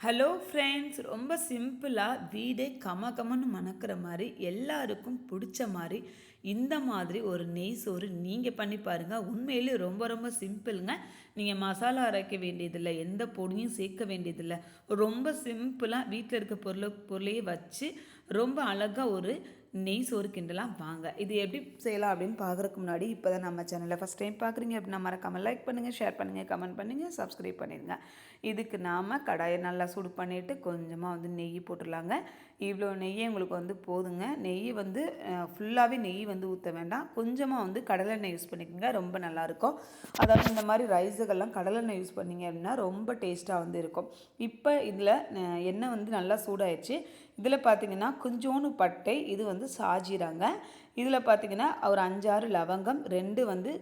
Hello friends ரொம்ப சிம்பிளாக வீடே கம கமன்னு மணக்கிற மாதிரி எல்லாருக்கும் பிடிச்ச மாதிரி இந்த மாதிரி ஒரு நெய் சோறு நீங்கள் பண்ணி பாருங்கள் உண்மையிலே ரொம்ப ரொம்ப சிம்பிளுங்க நீங்கள் மசாலா அரைக்க வேண்டியதில்லை எந்த பொடியும் சேர்க்க வேண்டியதில்லை. ரொம்ப சிம்பிளாக வீட்டில் இருக்க பொருளை பொருளையே வச்சு ரொம்ப அழகாக ஒரு நெய் சோறு கிண்டலாம் வாங்க. இது எப்படி செய்யலாம் அப்படின்னு பார்க்குறதுக்கு முன்னாடி இப்போ தான் நம்ம சேனலில் ஃபஸ்ட் டைம் பார்க்குறீங்க அப்படின்னா மறக்காமல் லைக் பண்ணுங்கள் ஷேர் பண்ணுங்கள் கமெண்ட் பண்ணுங்கள் சப்ஸ்கிரைப் பண்ணிடுங்க. இதுக்கு நாம் கடாயை நல்லா சூடு பண்ணிவிட்டு கொஞ்சமாக வந்து நெய் போட்டுடலாங்க. இவ்வளோ நெய் உங்களுக்கு வந்து போதுங்க. நெய் வந்து ஃபுல்லாகவே நெய் வந்து ஊற்ற வேண்டாம். கொஞ்சமாக வந்து கடலெண்ணெய் யூஸ் பண்ணிக்கோங்க ரொம்ப நல்லாயிருக்கும் அதாவது இந்த மாதிரி ரைஸுகள்லாம் கடலெண்ணெய் யூஸ் பண்ணிங்க அப்படின்னா ரொம்ப டேஸ்ட்டாக வந்து இருக்கும். இப்போ இதில் எண்ணெய் வந்து நல்லா சூடாயிடுச்சு. இதில் பார்த்தீங்கன்னா கொஞ்சோண்டு பட்டை இது வந்து சாஜிராங்க. இதில் பார்த்தீங்கன்னா ஒரு அஞ்சாறு லவங்கம் ரெண்டு வந்து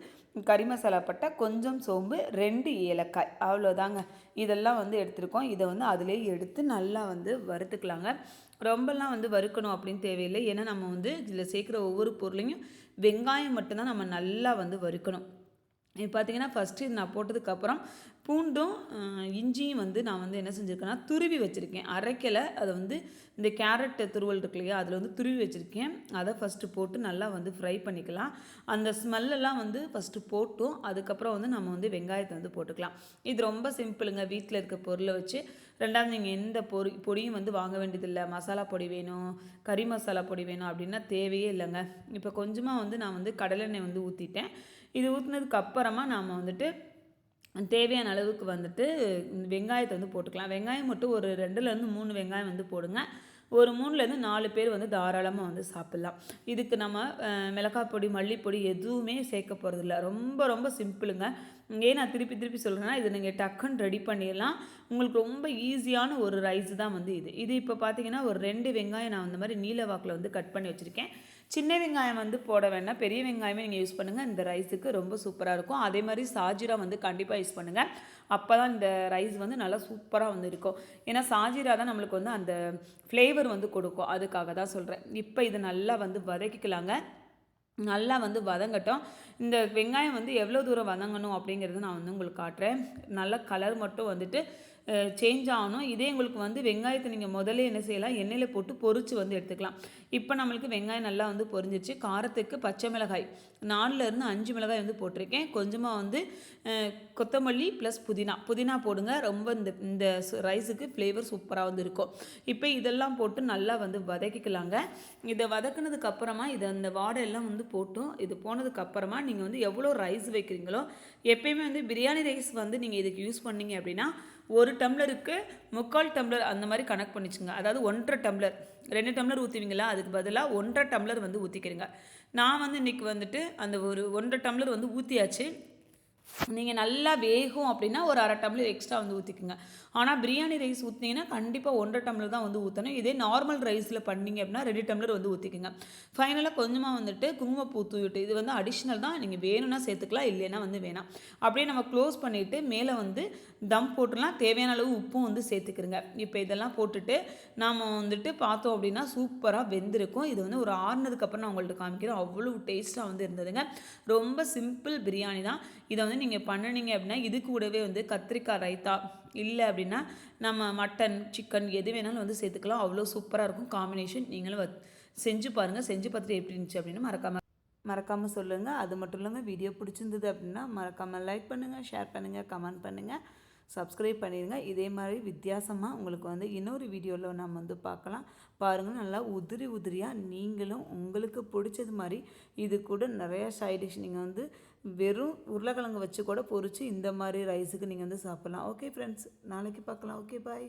கறி மசாலா பட்டை கொஞ்சம் சோம்பு ரெண்டு ஏலக்காய். அவ்வளோதாங்க. இதெல்லாம் வந்து எடுத்துருக்கோம். இதை வந்து அதிலே எடுத்து நல்லா வந்து வறுத்துக்கலாங்க. ரொம்பலாம் வந்து வறுக்கணும் அப்படின்னு தேவையில்லை. ஏன்னா நம்ம வந்து இதில் சேர்க்குற ஒவ்வொரு பொருளையும் வெங்காயம் மட்டும்தான் நம்ம நல்லா வந்து வறுக்கணும். இது பார்த்தீங்கன்னா ஃபஸ்ட்டு நான் போட்டதுக்கப்புறம் பூண்டும் இஞ்சியும் வந்து நான் வந்து என்ன செஞ்சுருக்கேன்னா துருவி வச்சுருக்கேன். அரைக்கலை அதை வந்து இந்த கேரட் துருவல் இருக்கு இல்லையா அதில் வந்து துருவி வச்சுருக்கேன். அதை ஃபஸ்ட்டு போட்டு நல்லா வந்து ஃப்ரை பண்ணிக்கலாம். அந்த ஸ்மெல்லெல்லாம் வந்து ஃபஸ்ட்டு போட்டும். அதுக்கப்புறம் வந்து நம்ம வந்து வெங்காயத்தை வந்து போட்டுக்கலாம். இது ரொம்ப சிம்பிளுங்க. வீட்டில் இருக்க பொருளை வச்சு ரெண்டாவது நீங்கள் எந்த பொறி பொடியும் வந்து வாங்க வேண்டியதில்லை. மசாலா பொடி வேணும் கறி மசாலா பொடி வேணும் அப்படின்னா தேவையே இல்லைங்க. இப்போ கொஞ்சமாக வந்து நான் வந்து கடலெண்ணெய் வந்து ஊற்றிட்டேன் இது ஊற்றினதுக்கு அப்புறமா நாம் வந்துட்டு தேவையான அளவுக்கு வந்துட்டு வெங்காயத்தை வந்து போட்டுக்கலாம். வெங்காயம் மட்டும் ஒரு ரெண்டுலேருந்து மூணு வெங்காயம் வந்து போடுங்க. ஒரு மூணுலேருந்து நாலு பேர் வந்து தாராளமாக வந்து சாப்பிட்லாம். இதுக்கு நம்ம மிளகாய் பொடி மல்லிப்பொடி எதுவுமே சேர்க்க போகிறதில்ல ரொம்ப ரொம்ப சிம்பிளுங்க. ஏன் நான் திருப்பி திருப்பி சொல்கிறேன்னா இது நீங்கள் டக்குன்னு ரெடி பண்ணிடலாம். உங்களுக்கு ரொம்ப ஈஸியான ஒரு ரைஸ் தான் வந்து இது. இது இப்போ பார்த்தீங்கன்னா ஒரு ரெண்டு வெங்காயம் நான் அந்த மாதிரி நீல வாக்கில் வந்து கட் பண்ணி வச்சுருக்கேன். சின்ன வெங்காயம் வந்து போட வேணாம் பெரிய வெங்காயமே நீங்கள் யூஸ் பண்ணுங்கள் இந்த ரைஸுக்கு ரொம்ப சூப்பராக இருக்கும். அதே மாதிரி சாஜிரா வந்து கண்டிப்பாக யூஸ் பண்ணுங்கள் அப்போ தான் இந்த ரைஸ் வந்து நல்லா சூப்பராக வந்து இருக்கும். ஏன்னா சாஜிரா தான் நம்மளுக்கு வந்து அந்த ஃப்ளேவர் வந்து கொடுக்கும். அதுக்காக தான் சொல்கிறேன் இப்போ இது நல்லா வந்து வதக்கிக்கலாங்க. நல்லா வந்து வதங்கட்டும். இந்த வெங்காயம் வந்து எவ்வளோ தூரம் வதங்கணும் அப்படிங்கிறது நான் வந்து உங்களுக்கு காட்டுறேன். நல்ல கலர் மட்டும் வந்துட்டு சேஞ்ச் ஆகணும். இதே உங்களுக்கு வந்து வெங்காயத்தை நீங்கள் முதல்ல என்ன செய்யலாம்? எண்ணெயில் போட்டு பொறிச்சு வந்து எடுத்துக்கலாம். இப்போ நம்மளுக்கு வெங்காயம் நல்லா வந்து பொரிஞ்சிச்சு. காரத்துக்கு பச்சை மிளகாய். நாலுலேருந்து அஞ்சு மிளகாய் வந்து போட்டிருக்கேன். கொஞ்சமாக வந்து கொத்தமல்லி ப்ளஸ் புதினா. புதினா போடுங்க. ரொம்ப இந்த இந்த ரைஸுக்கு ஃப்ளேவர் சூப்பராக வந்து இருக்கும். இப்போ இதெல்லாம் போட்டு நல்லா வந்து வதக்கிக்கலாங்க. இதை வதக்குனதுக்கு அப்புறமா இதை அந்த வாடெல்லாம் வந்து போட்டும். இது போனதுக்கு அப்புறமா நீங்கள் வந்து எவ்வளோ ரைஸ் வைக்கிறீங்களோ எப்பயுமே வந்து பிரியாணி ரைஸ் வந்து நீங்கள் இதுக்கு யூஸ் பண்ணீங்க அப்படின்னா ஒரு டம்ளருக்கு முக்கால் டம்ளர் அந்த மாதிரி கணக்கு பண்ணிச்சுங்க. அதாவது ஒன்றரை டம்ளர். ரெண்டு டம்ளர் ஊற்றுவீங்களா அதுக்கு பதிலாக ஒன்றரை டம்ளர் வந்து ஊற்றிக்கிறீங்க நான் வந்து இன்றைக்கி வந்துட்டு அந்த ஒரு ஒன்றரை டம்ளர் வந்து ஊற்றியாச்சு நீங்கள் நல்லா வேகும் அப்படின்னா ஒரு அரை டம்ளர் எக்ஸ்ட்ரா வந்து ஊற்றிக்குங்க ஆனால் பிரியாணி ரைஸ் ஊற்றினீங்கன்னா கண்டிப்பாக ஒன்றரை டம்ளர் தான் வந்து ஊற்றணும் இதே நார்மல் ரைஸில் பண்ணிங்க அப்படின்னா ரெண்டு டம்ளர் வந்து ஊற்றிக்குங்க ஃபைனலாக கொஞ்சமாக வந்துட்டு குங்குமப்பூ தூவிட்டு இது வந்து அடிஷ்னல் தான். நீங்கள் வேணும்னா சேர்த்துக்கலாம் இல்லைன்னா வந்து வேணாம். அப்படியே நம்ம க்ளோஸ் பண்ணிவிட்டு மேலே வந்து தம் போட்டுலாம் தேவையான அளவு உப்பும் வந்து சேர்த்துக்கிறங்க. இப்போ இதெல்லாம் போட்டுட்டு நாம் வந்துட்டு பார்த்தோம் அப்படின்னா சூப்பராக வெந்திருக்கும். இது வந்து ஒரு ஆறுனதுக்கப்புறம் நான் உங்கள்கிட்ட காமிக்கிறேன். அவ்வளோ டேஸ்ட்டாக வந்து இருந்ததுங்க. ரொம்ப சிம்பிள் பிரியாணி தான். இதை வந்து நீங்கள் பண்ணினீங்க அப்படின்னா இது கூடவே வந்து கத்திரிக்காய் ரைத்தா இல்லை அப்படின்னா நம்ம மட்டன் சிக்கன் எது வேணாலும் வந்து சேர்த்துக்கலாம். அவ்வளோ சூப்பராக இருக்கும் காம்பினேஷன் நீங்களும் செஞ்சு பாருங்கள் செஞ்சு பார்த்துட்டு எப்படி இருந்துச்சு அப்படின்னு மறக்காமல் மறக்காமல் சொல்லுங்கள் அது மட்டும் இல்லாமல் வீடியோ பிடிச்சிருந்தது அப்படின்னா மறக்காமல் லைக் பண்ணுங்கள் ஷேர் பண்ணுங்கள் கமெண்ட் பண்ணுங்கள் சப்ஸ்கிரைப் பண்ணிடுங்க இதே மாதிரி வித்தியாசமாக உங்களுக்கு வந்து இன்னொரு வீடியோவில் நம்ம வந்து பார்க்கலாம். பாருங்கள் நல்லா உதிரி உதிரியாக நீங்களும் உங்களுக்கு பிடிச்சது மாதிரி இது கூட நிறையா சைடிஷ் நீங்கள் வந்து வெறும் உருளைக்கிழங்கு வச்சு கூட பொறிச்சு இந்த மாதிரி ரைஸுக்கு நீங்கள் வந்து சாப்பிட்லாம். ஓகே ஃப்ரெண்ட்ஸ் நாளைக்கு பார்க்கலாம். Okay bye